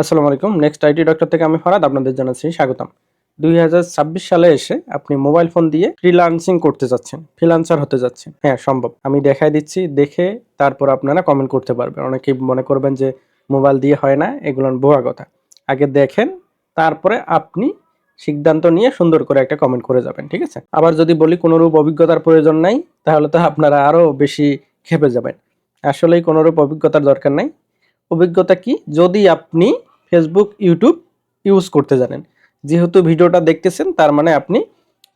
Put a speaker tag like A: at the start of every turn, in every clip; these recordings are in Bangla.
A: আসসালামু আলাইকুম। নেক্সট আইটি ডক্টর থেকে আমি ফরাদ, আপনাদের জানাচ্ছি স্বাগতম। দুই হাজার ছাব্বিশ সালে এসে আপনি মোবাইল ফোন দিয়ে ফ্রিলান্সিং করতে যাচ্ছেন ফ্রিলান্সার হতে যাচ্ছেন। হ্যাঁ সম্ভব। আমি দেখাই দিচ্ছি, দেখে তারপর আপনারা কমেন্ট করতে পারবেন। অনেকেই মনে করবেন যে মোবাইল দিয়ে হয় না, এগুলো বোয়া কথা। আগে দেখেন, তারপরে আপনি সিদ্ধান্ত নিয়ে সুন্দর করে একটা কমেন্ট করে যাবেন, ঠিক আছে? আবার যদি বলি কোনোরূপ অভিজ্ঞতার প্রয়োজন নাই, তাহলে তো আপনারা আরও বেশি খেপে যাবেন। আসলেই কোনোরূপ অভিজ্ঞতার দরকার নাই। অভিজ্ঞতা কি? যদি আপনি ফেসবুক ইউটিউব ইউজ করতে জানেন। যেহেতু ভিডিওটা দেখতেছেন, তার মানে আপনি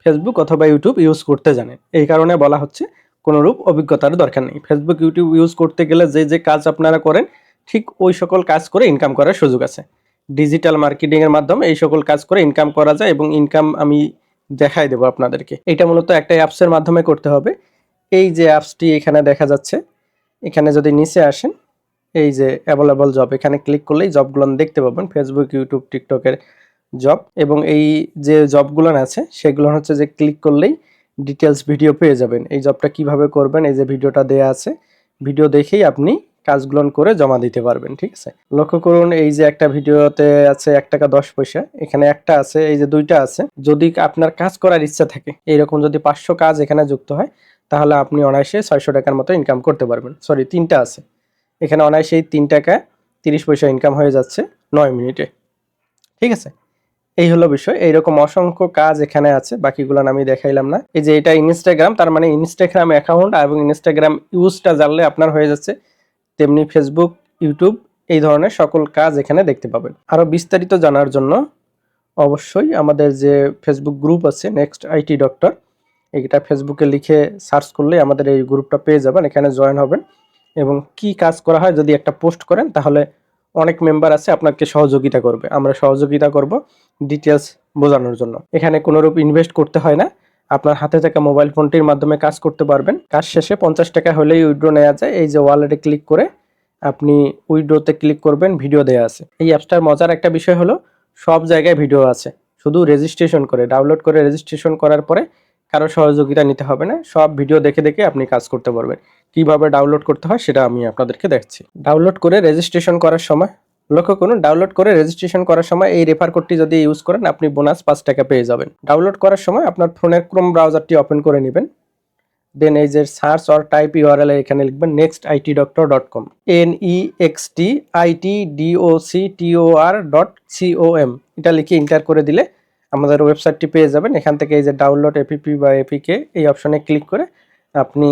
A: ফেসবুক অথবা ইউটিউব ইউজ করতে জানেন। এই কারণে বলা হচ্ছে কোনোরূপ অভিজ্ঞতার দরকার নেই। ফেসবুক ইউটিউব ইউজ করতে গেলে যে যে কাজ আপনারা করেন, ঠিক ওই সকল কাজ করে ইনকাম করার সুযোগ আছে। ডিজিটাল মার্কেটিংয়ের মাধ্যমে এই সকল কাজ করে ইনকাম করা যায় এবং ইনকাম আমি দেখাই দেবো আপনাদেরকে। এটা মূলত একটা অ্যাপসের মাধ্যমে করতে হবে। এই যে অ্যাপসটি এখানে দেখা যাচ্ছে, এখানে যদি নিচে আসেন এই যে অ্যাভেলেবল জব এখানে ক্লিক করলেই জবগুলো দেখতে পাবেন ফেসবুক ইউটিউব টিকটকের জব এবং এই যে জবগুলো আছে, সেগুলো হচ্ছে যে ক্লিক করলেই ডিটেলস ভিডিও পেয়ে যাবেন। এই জবটা কীভাবে করবেন, এই যে ভিডিওটা দেয়া আছে ভিডিও দেখেই আপনি কাজগুলো করে জমা দিতে পারবেন, ঠিক আছে? লক্ষ্য করুন, এই যে একটা ভিডিওতে আছে এক টাকা দশ পয়সা, এখানে একটা আছে, এই যে দুইটা আছে। যদি আপনার কাজ করার ইচ্ছা থাকে, এইরকম যদি পাঁচশো কাজ এখানে যুক্ত হয়, তাহলে আপনি অনায়াসে ছয়শো টাকার মতো ইনকাম করতে পারবেন। সরি তিনটা আছে। এখানে অনায়াসেই তিন টাকা তিরিশ পয়সা ইনকাম হয়ে যাচ্ছে নয় মিনিটে। ঠিক আছে? এই হলো বিষয়। এইরকম অসংখ্য কাজ এখানে আছে, বাকিগুলো আমি দেখাইলাম না। এই যে এটা ইনস্টাগ্রাম তার মানে ইনস্টাগ্রাম অ্যাকাউন্ট এবং ইনস্টাগ্রাম ইউজটা জানলে আপনার হয়ে যাচ্ছে। তেমনি ফেসবুক ইউটিউব এই ধরনের সকল কাজ এখানে দেখতে পাবেন। আরও বিস্তারিত জানার জন্য অবশ্যই আমাদের যে ফেসবুক গ্রুপ আছে নেক্সট আইটি ডক্টর এইটা ফেসবুকে লিখে সার্চ করলে আমাদের এই গ্রুপটা পেয়ে যাবেন। এখানে জয়েন হবেন। এবং কি কাজ করা হয় যদি একটা পোস্ট করেন, তাহলে অনেক মেম্বার আছে আপনাকে সহযোগিতা করবে। আমরা সহযোগিতা করব ডিটেলস বোঝানোর জন্য। এখানে কোনোরূপ ইনভেস্ট করতে হয় না। আপনার হাতে থাকা মোবাইল ফোনটির মাধ্যমে কাজ করতে পারবেন। কাজ শেষে পঞ্চাশ টাকা হলেই উইড্রো নেওয়া যায়। এই যে ওয়ালেটে ক্লিক করে আপনি উইড্রোতে ক্লিক করবেন ভিডিও দেওয়া আছে। এই অ্যাপসটার মজার একটা বিষয় হলো, সব জায়গায় ভিডিও আছে। শুধু রেজিস্ট্রেশন করে ডাউনলোড করে রেজিস্ট্রেশন করার পরে কারও সহযোগিতা নিতে হবে না। সব ভিডিও দেখে দেখে আপনি কাজ করতে পারবেন। কীভাবে ডাউনলোড করতে হয় সেটা আমি আপনাদেরকে দেখছি। ডাউনলোড করে রেজিস্ট্রেশন করার সময়, লক্ষ্য করুন ডাউনলোড করে রেজিস্ট্রেশন করার সময় এই রেফার কোডটি যদি ইউজ করেন, আপনি বোনাস পাঁচ টাকা পেয়ে যাবেন। ডাউনলোড করার সময় আপনার ফোনের ক্রোম ব্রাউজারটি ওপেন করে নেবেন। দেন এই যে সার্চ অর টাইপ ইউআরএল এখানে লিখবেন next IT doctor dot com N E X T IT D O C T O R dot C O M এটা লিখে ইন্টার করে দিলে আমাদের ওয়েবসাইটটি পেয়ে যাবেন। এখান থেকে এই যে ডাউনলোড এপিপি বা এপিকে এই অপশনে ক্লিক করে আপনি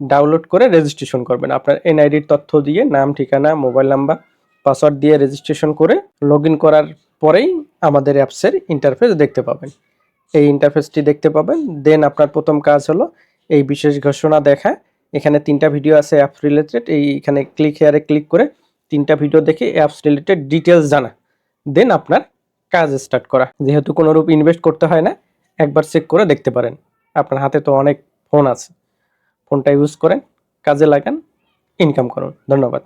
A: ডাউনলোড করে রেজিস্ট্রেশন করবেন। আপনার এনআইডির তথ্য দিয়ে, নাম, ঠিকানা মোবাইল নাম্বার পাসওয়ার্ড দিয়ে রেজিস্ট্রেশন করে লগ করার পরেই আমাদের অ্যাপসের ইন্টারফেস দেখতে পাবেন। এই ইন্টারফেসটি দেখতে পাবেন। দেন আপনার প্রথম কাজ হলো এই বিশেষ ঘোষণা দেখা। এখানে তিনটা ভিডিও আছে অ্যাপস রিলেটেড এই এখানে ক্লিক হেয়ারে ক্লিক করে তিনটা ভিডিও দেখে অ্যাপস রিলেটেড ডিটেলস জানা। দেন আপনার কাজ স্টার্ট করা। যেহেতু কোনোরূপ ইনভেস্ট করতে হয় না, একবার চেক করে দেখতে পারেন। আপনার হাতে তো অনেক ফোন আছে। ফোনটা ইউজ করেন, কাজে লাগান ইনকাম করুন। ধন্যবাদ।